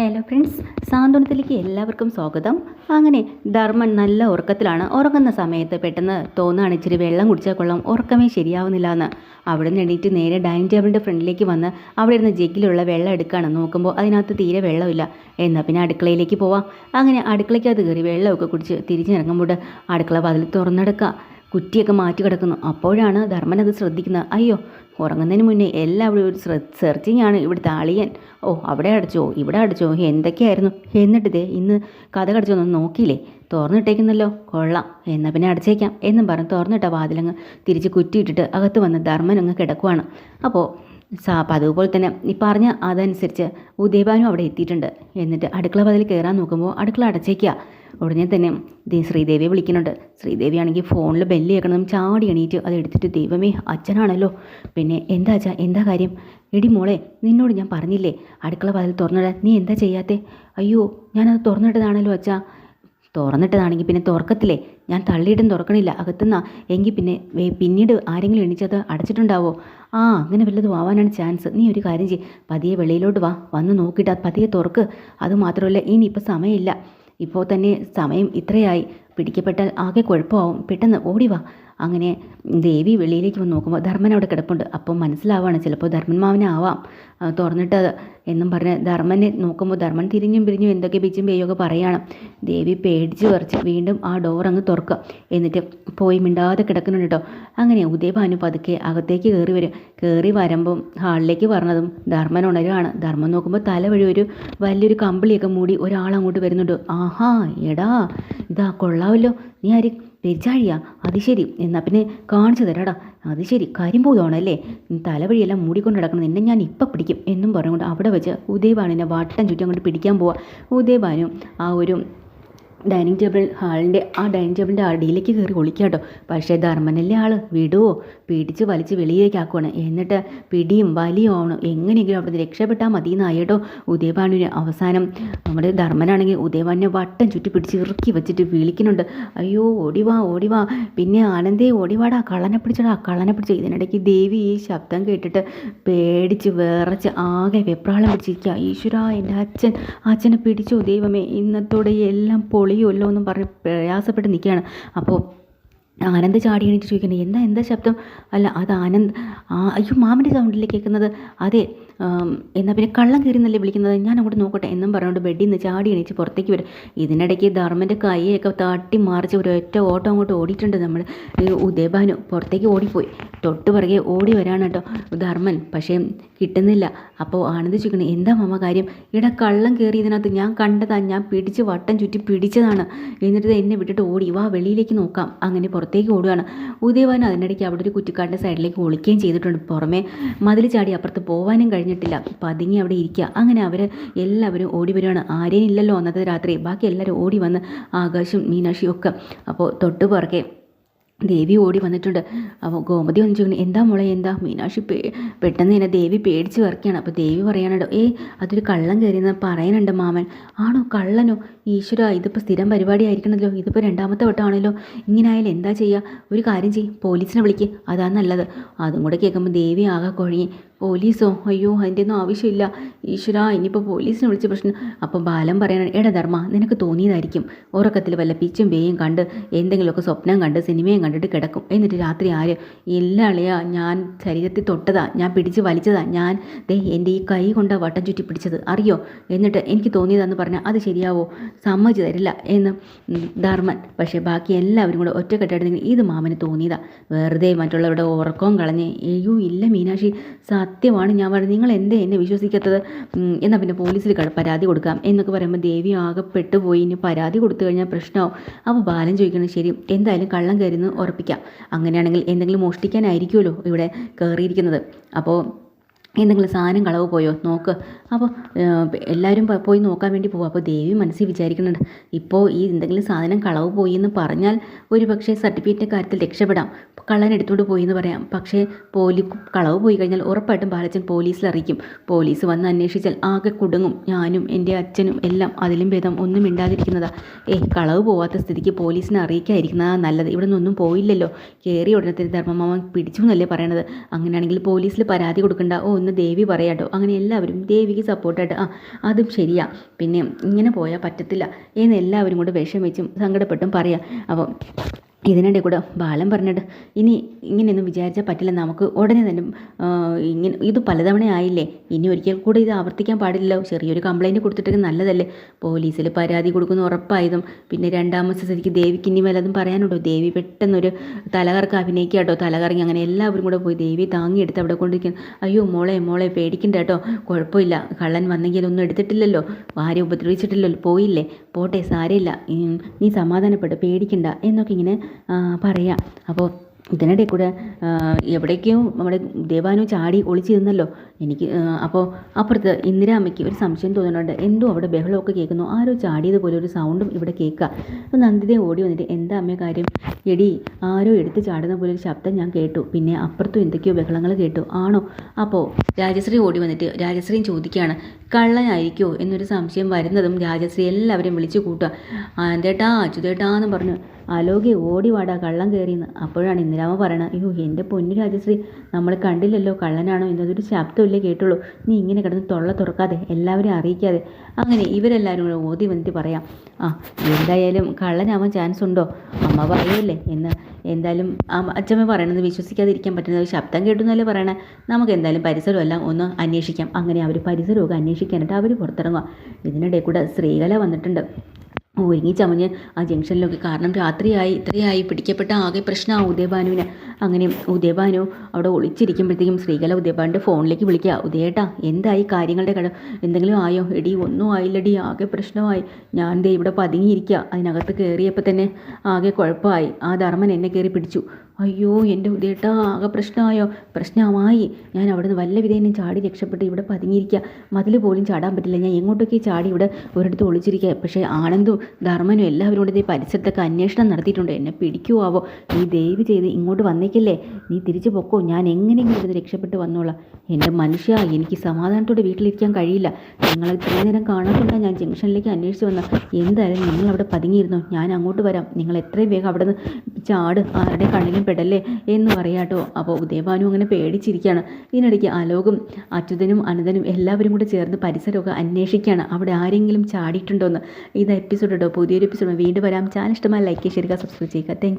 Hello friends സാന്ത്വനത്തിലേക്ക് എല്ലാവർക്കും സ്വാഗതം. അങ്ങനെ ധർമ്മൻ നല്ല ഉറക്കത്തിലാണ്. ഉറങ്ങുന്ന സമയത്ത് പെട്ടെന്ന് തോന്നുകയാണ് ഇച്ചിരി വെള്ളം കുടിച്ചാൽ കൊള്ളാം ഉറക്കമേ ശരിയാവുന്നില്ല എന്ന് അവിടെ നിന്ന് എണീറ്റ് നേരെ ഡൈനിങ് ടേബിളിന്റെ ഫ്രണ്ടിലേക്ക് വന്ന് അവിടെ ഇരുന്ന് ജഗ്ഗിലുള്ള വെള്ളം എടുക്കുകയാണ് നോക്കുമ്പോൾ അതിനകത്ത് തീരെ വെള്ളമില്ല. എന്നാൽ പിന്നെ അടുക്കളയിലേക്ക് പോവാം. അങ്ങനെ അടുക്കളയ്ക്കകത്ത് കയറി വെള്ളമൊക്കെ കുടിച്ച് തിരിച്ചിറങ്ങുമ്പോൾ അടുക്കള വാതിൽ തുറന്നെടുക്കുക കുറ്റിയൊക്കെ മാറ്റി കിടക്കുന്നു. അപ്പോഴാണ് ധർമ്മൻ അത് ശ്രദ്ധിക്കുന്നത്. അയ്യോ ഉറങ്ങുന്നതിന് മുന്നേ എല്ലാവരും ഒരു സെർച്ചിങ് ആണ് ഇവിടുത്തെ അളിയൻ. ഓ അവിടെ അടച്ചോ ഇവിടെ അടച്ചോ എന്തൊക്കെയായിരുന്നു? എന്നിട്ട് ദേ ഇന്ന് കഥ കടിച്ചൊന്നും നോക്കിയില്ലേ? തുറന്നിട്ടേക്കുന്നല്ലോ. കൊള്ളാം. എന്നാൽ പിന്നെ അടച്ചേക്കാം എന്നും പറഞ്ഞ് തുറന്നിട്ട വാതിലങ്ങ് തിരിച്ച് കുറ്റിയിട്ടിട്ട് അകത്ത് വന്ന് ധർമ്മൻ അങ്ങ് കിടക്കുവാണ്. അപ്പോൾ സാ അപ്പം അതുപോലെ തന്നെ ഈ പറഞ്ഞ അതനുസരിച്ച് ഉദയഭാനും അവിടെ എത്തിയിട്ടുണ്ട്. എന്നിട്ട് അടുക്കള പതിൽ കയറാൻ നോക്കുമ്പോൾ അടുക്കള അടച്ചേക്കുക ഉടനെ തന്നെ ദേ ശ്രീദേവിയെ വിളിക്കുന്നുണ്ട്. ശ്രീദേവി ആണെങ്കിൽ ഫോണിൽ ബെല്ല് കേൾക്കണം ചാടി എണീറ്റ് അത് എടുത്തിട്ട് ദൈവമേ അച്ഛനാണല്ലോ. പിന്നെ എന്താ അച്ഛാ എന്താ കാര്യം? എടി മോളെ നിന്നോട് ഞാൻ പറഞ്ഞില്ലേ അടുക്കള വാതിൽ തുറന്നിടാൻ നീ എന്താ ചെയ്യാത്തെ? അയ്യോ ഞാനത് തുറന്നിട്ടതാണല്ലോ അച്ഛാ. തുറന്നിട്ടതാണെങ്കിൽ പിന്നെ തുറക്കത്തില്ലേ? ഞാൻ തള്ളിയിട്ടും തുറക്കണില്ല. അകത്തുനിന്നാ. എങ്കിൽ പിന്നെ പിന്നീട് ആരെങ്കിലും എണീച്ചത് അടച്ചിട്ടുണ്ടാവോ? ആ അങ്ങനെ വല്ലതും ആവാനാണ് ചാൻസ് നീ ഒരു കാര്യം ചെയ്യ്. പതിയെ വെളിയിലോട്ട് വാ. വന്ന് നോക്കിയിട്ട് പതിയെ തുറക്ക്. അതുമാത്രമല്ല ഇനി ഇപ്പം സമയമില്ല. ഇപ്പോൾ തന്നെ സമയം ഇത്രയായി. പിടിക്കപ്പെട്ടാൽ ആകെ കുഴപ്പമാവും. പെട്ടെന്ന് ഓടി വാ. അങ്ങനെ ദേവി വെളിയിലേക്ക് വന്ന് നോക്കുമ്പോൾ ധർമ്മൻ അവിടെ കിടപ്പുണ്ട്. അപ്പം മനസ്സിലാവാണ് ചിലപ്പോൾ ധർമ്മൻ മാവനാവാം അത് എന്നും പറഞ്ഞ് ധർമ്മനെ നോക്കുമ്പോൾ ധർമ്മൻ തിരിഞ്ഞും പിരിഞ്ഞും എന്തൊക്കെ പിച്ചും പേയൊക്കെ പറയാണ്. ദേവി പേടിച്ച് പറിച്ച് വീണ്ടും ആ ഡോർ അങ്ങ് തുറക്കുക. എന്നിട്ട് പോയി മിണ്ടാതെ കിടക്കുന്നുണ്ട് കേട്ടോ അങ്ങനെ ഉദയഭാനു പതുക്കെ അകത്തേക്ക് കയറി വരും. കയറി വരുമ്പം ഹാളിലേക്ക് പറഞ്ഞതും ധർമ്മൻ ഉണരുകയാണ് ധർമ്മൻ നോക്കുമ്പോൾ തല വഴി ഒരു വലിയൊരു കമ്പിളിയൊക്കെ മൂടി ഒരാൾ അങ്ങോട്ട് വരുന്നുണ്ട്. ആഹാ എടാ ഇതാ കൊള്ളാമല്ലോ നീ ആര് പെരിച്ചാഴിയാ അത് ശരി. എന്നാൽ പിന്നെ കാണിച്ചു തരാടാ. അത് ശരി. കരിമ്പൂതാണല്ലേ തലവഴിയെല്ലാം മൂടിക്കൊണ്ട് നടക്കണം നിന്നെ ഞാൻ ഇപ്പം പിടിക്കും എന്നും പറഞ്ഞുകൊണ്ട് അവിടെ വെച്ച് ഉദയഭാനുവിനെ വട്ടം ചുറ്റി അങ്ങോട്ട് പിടിക്കാൻ പോവാ. ഉദയഭാനു ആ ഒരു ഡൈനിങ് ടേബിൾ ഹാളിന്റെ ആ ഡൈനിങ് ടേബിളിന്റെ അടിയിലേക്ക് കയറി ഒളിക്കുക കേട്ടോ. പക്ഷേ ധർമ്മനല്ലേ ആൾ വിടുവോ പിടിച്ച് വലിച്ച് വെളിയിലേക്ക് ആക്കുവാണ്. എന്നിട്ട് പിടിയും വലിയും ആവണം. എങ്ങനെയെങ്കിലും അവിടെ നിന്ന് രക്ഷപ്പെട്ടാൽ മതി എന്നായിട്ടോ ഉദയഭാനുവിന് അവസാനം. നമ്മുടെ ധർമ്മനാണെങ്കിൽ ഉദയഭാനുവിനെ വട്ടം ചുറ്റി പിടിച്ച് ഇറുക്കി വെച്ചിട്ട് വിളിക്കുന്നുണ്ട്. അയ്യോ ഓടിവാ ഓടിവാ പിന്നെ ആനന്ദേ ഓടിവാടാ കള്ളനെ പിടിച്ചടാ കള്ളനെ പിടിച്ച. ഇതിനിടയ്ക്ക് ദേവി ഈ ശബ്ദം കേട്ടിട്ട് പേടിച്ച് വിറച്ച് ആകെ വെപ്രാളം പിടിച്ചിരിക്കുക. ഈശ്വര എന്റെ അച്ഛൻ. അച്ഛനെ പിടിച്ചോ ദൈവമേ. ഇന്നത്തോടെ എല്ലാം പൊളിയുമല്ലോ എന്നും പറഞ്ഞ് പ്രയാസപ്പെട്ട് നിൽക്കുകയാണ്. അപ്പോൾ ആനന്ദ് ചാടി എണീറ്റ് ചോദിക്കുന്നത് എന്താ എന്താ ശബ്ദം? അല്ല അത് ആനന്ദ് അയ്യോ മാമന്റെ സൗണ്ടിലേക്ക് കേൾക്കുന്നത്? അതെ എന്നാൽ പിന്നെ കള്ളം കയറി എന്നല്ലേ വിളിക്കുന്നത്? ഞാൻ അങ്ങോട്ട് നോക്കട്ടെ. എന്നും പറഞ്ഞുകൊണ്ട് ബെഡിൽ നിന്ന് ചാടി എണീച്ച് പുറത്തേക്ക് വരും. ഇതിനിടയ്ക്ക് ധർമ്മന്റെ കൈയൊക്കെ തട്ടി മറിച്ച് ഒരൊറ്റ ഓട്ടം അങ്ങോട്ട് ഓടിയിട്ടുണ്ട് നമ്മൾ ഉദയഭാനു പുറത്തേക്ക് ഓടിപ്പോയി. തൊട്ട് പിറകെ ഓടി വരാണ് കേട്ടോ ധർമ്മൻ. പക്ഷേ കിട്ടുന്നില്ല. അപ്പോൾ ആനന്ദ് ചോദിക്കണം എന്താ മാമ കാര്യം? ഇവിടെ കള്ളം കയറിയതിനകത്ത് ഞാൻ കണ്ടതാണ് ഞാൻ പിടിച്ച് വട്ടം ചുറ്റി പിടിച്ചതാണ്. എന്നിട്ട് എന്നെ വിട്ടിട്ട് ഓടി. വാ വെളിയിലേക്ക് നോക്കാം. അങ്ങനെ പുറത്തേക്ക് ഓടുകയാണ് ഉദയഭാനു അതിനിടയ്ക്ക് അവിടെ ഒരു കുറ്റിക്കാടിന്റെ സൈഡിലേക്ക് ഒളിക്കുകയും ചെയ്തിട്ടുണ്ട്. പുറമേ മതിൽ ചാടി അപ്പുറത്ത് പോകാനും കഴിഞ്ഞിട്ടില്ല. പതുങ്ങി അവിടെ ഇരിക്കുക. അങ്ങനെ അവർ എല്ലാവരും ഓടി വരുവാണ്. ആരെയും ഇല്ലല്ലോ അന്നത്തെ രാത്രി. ബാക്കി എല്ലാവരും ഓടി വന്ന് ആകാശും മീനാക്ഷിയും ഒക്കെ അപ്പോൾ തൊട്ട് പുറകെ ദേവി ഓടി വന്നിട്ടുണ്ട്. അപ്പോൾ ഗോമതി വന്ന് ചോദിക്കുന്നു എന്താ മോളെ? എന്താ? മീനാക്ഷി പേ പെട്ടെന്ന് തന്നെ ദേവി പേടിച്ച് വരയ്ക്കുകയാണ് അപ്പോൾ ദേവി പറയാനുണ്ടോ ഏ അതൊരു കള്ളം കയറിയെന്ന് പറയുന്നുണ്ട് മാമൻ. ആണോ കള്ളനോ? ഈശ്വര ഇതിപ്പോൾ സ്ഥിരം പരിപാടി ആയിരിക്കണമല്ലോ ഇതിപ്പോൾ രണ്ടാമത്തെ വട്ടമാണല്ലോ. ഇങ്ങനെ ആയാലും എന്താ ചെയ്യുക ഒരു കാര്യം ചെയ്യും. പോലീസിനെ വിളിക്ക്. അതാണ് നല്ലത്. അതും കൂടെ കേൾക്കുമ്പോൾ ദേവി ആകെ കുഴങ്ങി പോലീസോ? അയ്യോ അതിന്റെ ഒന്നും ആവശ്യമില്ല. ഈശ്വര ഇനിയിപ്പോൾ പോലീസിനെ വിളിച്ച പ്രശ്നം. അപ്പോൾ ബാലം പറയണം എടാ ധർമ്മ നിനക്ക് തോന്നിയതായിരിക്കും. ഉറക്കത്തിൽ വല്ല പിച്ചും പേയും കണ്ട് എന്തെങ്കിലുമൊക്കെ സ്വപ്നം കണ്ട് സിനിമയും കണ്ടിട്ട് കിടക്കും. എന്നിട്ട് രാത്രി ആര്? എല്ലാളിയാ ഞാൻ ശരീരത്തിൽ തൊട്ടതാ. ഞാൻ പിടിച്ച് വലിച്ചതാ. ഞാൻ ദേ എന്റെ ഈ കൈ കൊണ്ടാണ് വട്ടം ചുറ്റി പിടിച്ചത് അറിയോ? എന്നിട്ട് എനിക്ക് തോന്നിയതാന്ന് പറഞ്ഞാൽ അത് ശരിയാവോ? സമ്മതിച്ചു തരില്ല എന്ന് ധർമ്മൻ. പക്ഷേ ബാക്കി എല്ലാവരും കൂടെ ഒറ്റക്കെട്ടായിട്ട് ഇത് മാമന് തോന്നിയതാ. വെറുതെ മറ്റുള്ളവരുടെ ഉറക്കവും കളഞ്ഞ് അയ്യോ ഇല്ല മീനാക്ഷി സത്യമാണ് ഞാൻ പറഞ്ഞത്. നിങ്ങൾ എന്തേ എന്നെ വിശ്വസിക്കാത്തത്? എന്നാൽ പിന്നെ പോലീസിൽ പരാതി കൊടുക്കാം. എന്നൊക്കെ പറയുമ്പോൾ ദേവി ആകെ പെട്ടുപോയി. ഇനി പരാതി കൊടുത്തു കഴിഞ്ഞാൽ പ്രശ്നമാവും. അപ്പോൾ ബാലൻ ചോദിക്കണം ശരി എന്തായാലും കള്ളം കയറി ഉറപ്പിക്കാം. അങ്ങനെയാണെങ്കിൽ എന്തെങ്കിലും മോഷ്ടിക്കാനായിരിക്കുമല്ലോ ഇവിടെ കയറിയിരിക്കുന്നത് അപ്പോൾ എന്തെങ്കിലും സാധനം കളവ് പോയോ? നോക്ക്. അപ്പോൾ എല്ലാവരും പോയി നോക്കാൻ വേണ്ടി പോകും അപ്പോൾ ദേവി മനസ്സിൽ വിചാരിക്കുന്നുണ്ട് ഇപ്പോൾ ഈ എന്തെങ്കിലും സാധനം കളവ് പോയി എന്ന് പറഞ്ഞാൽ ഒരു പക്ഷേ സർട്ടിഫിക്കറ്റിന്റെ കാര്യത്തിൽ രക്ഷപ്പെടാം. കള്ളൻ എടുത്തുകൊണ്ട് പോയി എന്ന് പറയാം. പക്ഷേ പോലി കളവ് പോയി കഴിഞ്ഞാൽ ഉറപ്പായിട്ടും ബാലച്ചൻ പോലീസിൽ അറിയിക്കും. പോലീസ് വന്ന് അന്വേഷിച്ചാൽ ആകെ കുടുങ്ങും. ഞാനും എന്റെ അച്ഛനും എല്ലാം അതിലും ഭേദം ഒന്നും ഇണ്ടാതിരിക്കുന്നതാ ഏയ് കളവ് പോവാത്ത സ്ഥിതിക്ക് പോലീസിനെ അറിയിക്കാതിരിക്കുന്നതാ നല്ലത്. ഇവിടെ നിന്നൊന്നും പോയില്ലല്ലോ. കയറി തന്നെ ധർമ്മമാമൻ പിടിച്ചു എന്നല്ലേ പറയണത്? അങ്ങനെയാണെങ്കിൽ പോലീസിൽ പരാതി കൊടുക്കണ്ട. ഓ എന്ന് ദേവി പറയാട്ടോ അങ്ങനെ എല്ലാവരും ദേവിക്ക് സപ്പോർട്ടായിട്ട് ആ അതും ശരിയാ. പിന്നെ ഇങ്ങനെ പോയാൽ പറ്റത്തില്ല. എന്ന് എല്ലാവരും കൂടെ വിഷമിച്ചും സങ്കടപ്പെട്ടും പറയാം. അപ്പോൾ ഇതിനിടെ കൂടെ ബാലൻ പറഞ്ഞിട്ട് ഇനി ഇങ്ങനെയൊന്നും വിചാരിച്ചാൽ പറ്റില്ല. നമുക്ക് ഉടനെ തന്നെ ഇങ്ങനെ ഇത് പലതവണ ആയില്ലേ ഇനി ഒരിക്കൽ കൂടെ ഇത് ആവർത്തിക്കാൻ പാടില്ലല്ലോ. ചെറിയൊരു കംപ്ലൈന്റ് കൊടുത്തിട്ടൊക്കെ നല്ലതല്ലേ? പോലീസിൽ പരാതി കൊടുക്കുന്ന ഉറപ്പായതും. പിന്നെ രണ്ടാമത്തെ സ്ഥിതിക്ക് ദേവിക്ക് ഇനി വല്ലതും പറയാനുണ്ടോ? ദേവി പെട്ടെന്നൊരു തലകറക്ക് അഭിനയിക്കുക കേട്ടോ. തലകറങ്ങി അങ്ങനെ എല്ലാവരും കൂടെ പോയി ദേവി താങ്ങിയെടുത്ത് അവിടെ കൊണ്ടിരിക്കുന്നു. അയ്യോ മോളെ മോളെ പേടിക്കണ്ട കേട്ടോ. കുഴപ്പമില്ല. കള്ളൻ വന്നെങ്കിൽ ഒന്നും എടുത്തിട്ടില്ലല്ലോ. ആരും ഉപദ്രവിച്ചിട്ടില്ലല്ലോ. പോയില്ലേ? പോട്ടെ സാരമില്ല. നീ സമാധാനപ്പെട്ട് പേടിക്കണ്ട എന്നൊക്കെ ഇങ്ങനെ പറയാം. അപ്പോൾ ഇതിനിടെ കൂടെ എവിടേക്കോ നമ്മുടെ ദേവാനു ചാടി ഒളിച്ചിരുന്നല്ലോ. എനിക്ക് അപ്പോൾ അപ്പുറത്ത് ഇന്ദിരാമ്മയ്ക്ക് ഒരു സംശയം തോന്നുന്നുണ്ട്. എന്തോ അവിടെ ബഹളമൊക്കെ കേൾക്കുന്നു. ആരോ ചാടിയതുപോലെ ഒരു സൗണ്ടും ഇവിടെ കേൾക്കുക അപ്പോൾ നന്ദിതെ ഓടി വന്നിട്ട് എന്താ അമ്മേ കാര്യം? എടി ആരോ എടുത്ത് ചാടുന്ന പോലെ ഒരു ശബ്ദം ഞാൻ കേട്ടു. പിന്നെ അപ്പുറത്തും എന്തൊക്കെയോ ബഹളങ്ങൾ കേട്ടു. ആണോ? അപ്പോൾ രാജശ്രീ ഓടി വന്നിട്ട് രാജശ്രീയും ചോദിക്കുകയാണ് കള്ളനായിരിക്കുമോ എന്നൊരു സംശയം വരുന്നതും രാജശ്രീ എല്ലാവരെയും വിളിച്ചു കൂട്ടുക. ആന്തേട്ടാ അച്യുതേട്ടാ എന്ന് പറഞ്ഞു. അലോകെ ഓടി വാടാ കള്ളം കയറിയെന്ന് അപ്പോഴാണ് ഇന്ദിരാമ പറയണത് അയ്യോ എന്റെ പൊന്നു രാജശ്രീ നമ്മൾ കണ്ടില്ലല്ലോ കള്ളനാണോ? എന്നതൊരു ശബ്ദമില്ലേ കേട്ടുള്ളൂ. നീ ഇങ്ങനെ കിടന്ന് തൊള്ള തുറക്കാതെ എല്ലാവരെയും അറിയിക്കാതെ. അങ്ങനെ ഇവരെല്ലാവരും കൂടെ ഓതി വന്നിട്ട് പറയാം ആ എന്തായാലും കള്ളനാവാൻ ചാൻസ് ഉണ്ടോ? അമ്മ പറയുമല്ലേ എന്ന് എന്തായാലും അച്ഛമ്മ പറയണത് വിശ്വസിക്കാതിരിക്കാൻ പറ്റുന്നത് ശബ്ദം കേട്ടു എന്നല്ലേ പറയണേ? നമുക്ക് എന്തായാലും പരിസരമെല്ലാം ഒന്ന് അന്വേഷിക്കാം. അങ്ങനെ അവർ പരിസരമൊക്കെ അന്വേഷിക്കാനായിട്ട് അവർ പുറത്തിറങ്ങുക ഇതിനിടെ കൂടെ ശ്രീകല വന്നിട്ടുണ്ട്. ഒരുങ്ങി ചമഞ്ഞ് ആ ജംഗ്ഷനിലൊക്കെ കാരണം രാത്രിയായി ഇത്രയായി പിടിക്കപ്പെട്ട ആകെ പ്രശ്നമാണ് ഉദയഭാനുവിന്. അങ്ങനെ ഉദയഭാനു അവിടെ ഒളിച്ചിരിക്കുമ്പോഴത്തേക്കും ശ്രീകല ഉദയഭാനുന്റെ ഫോണിലേക്ക് വിളിക്കുക ഉദയേട്ടാ എന്തായി കാര്യങ്ങളുടെ കട? എന്തെങ്കിലും ആയോ? എടി ഒന്നും ആയില്ലടി ആകെ പ്രശ്നമായി. ഞാൻ ദേ ഇവിടെ പതുങ്ങിയിരിക്കുക. അതിനകത്ത് കയറിയപ്പോൾ തന്നെ ആകെ കുഴപ്പമായി. ആ ധർമ്മൻ എന്നെ കയറി പിടിച്ചു. അയ്യോ എന്റെ ഉദയേട്ടാ ആകെ പ്രശ്നമായോ? പ്രശ്നമായി. ഞാൻ അവിടുന്ന് വല്ല വിധേയനും ചാടി രക്ഷപ്പെട്ട് ഇവിടെ പതുങ്ങിയിരിക്കുക മതിൽ പോലും ചാടാൻ പറ്റില്ല. ഞാൻ എങ്ങോട്ടൊക്കെ ചാടി ഇവിടെ ഒരിടത്ത് ഒളിച്ചിരിക്കുക പക്ഷേ ആനന്ദും ധർമ്മനും എല്ലാവരും കൂടെ ഈ പരിസരത്തൊക്കെ അന്വേഷണം നടത്തിയിട്ടുണ്ട്. എന്നെ പിടിക്കുവാവോ? നീ ദയവ് ചെയ്ത് ഇങ്ങോട്ട് വന്നേക്കല്ലേ. നീ തിരിച്ചു പൊക്കോ. ഞാൻ എങ്ങനെയെങ്കിലും ഇവിടുന്ന് രക്ഷപ്പെട്ട് വന്നോളാം. എന്റെ മനുഷ്യ എനിക്ക് സമാധാനത്തോടെ വീട്ടിലിരിക്കാൻ കഴിയില്ല. നിങ്ങളെ ഇത്രയും നേരം കാണാത്തോണ്ടാണ് ഞാൻ ജംഗ്ഷനിലേക്ക് അന്വേഷിച്ച് വന്ന എന്തായാലും നിങ്ങൾ അവിടെ പതുങ്ങിയിരുന്നോ? ഞാൻ അങ്ങോട്ട് വരാം. നിങ്ങൾ എത്രയും വേഗം അവിടെ നിന്ന് ചാട്. ആരുടെ കണ്ണിലും പെടല്ലേ എന്ന് പറയാട്ടോ. അപ്പോൾ ഉദയഭാനു അങ്ങനെ പേടിച്ചിരിക്കുകയാണ്. ഇതിനിടയ്ക്ക് അലോകും അച്യുതനും അനന്തനും എല്ലാവരും കൂടെ ചേർന്ന് പരിസരമൊക്കെ അന്വേഷിക്കുകയാണ്. അവിടെ ആരെങ്കിലും ചാടിയിട്ടുണ്ടോ എന്ന് ഇത് എപ്പിസോഡ് കേട്ടോ പുതിയൊരു എപ്പിസോഡ് വീണ്ടും വരാം. ചാനൽ ഇഷ്ടമായി ലൈക്ക് ചെയ്യുക സബ്സ്ക്രൈബ് ചെയ്യുക. താങ്ക്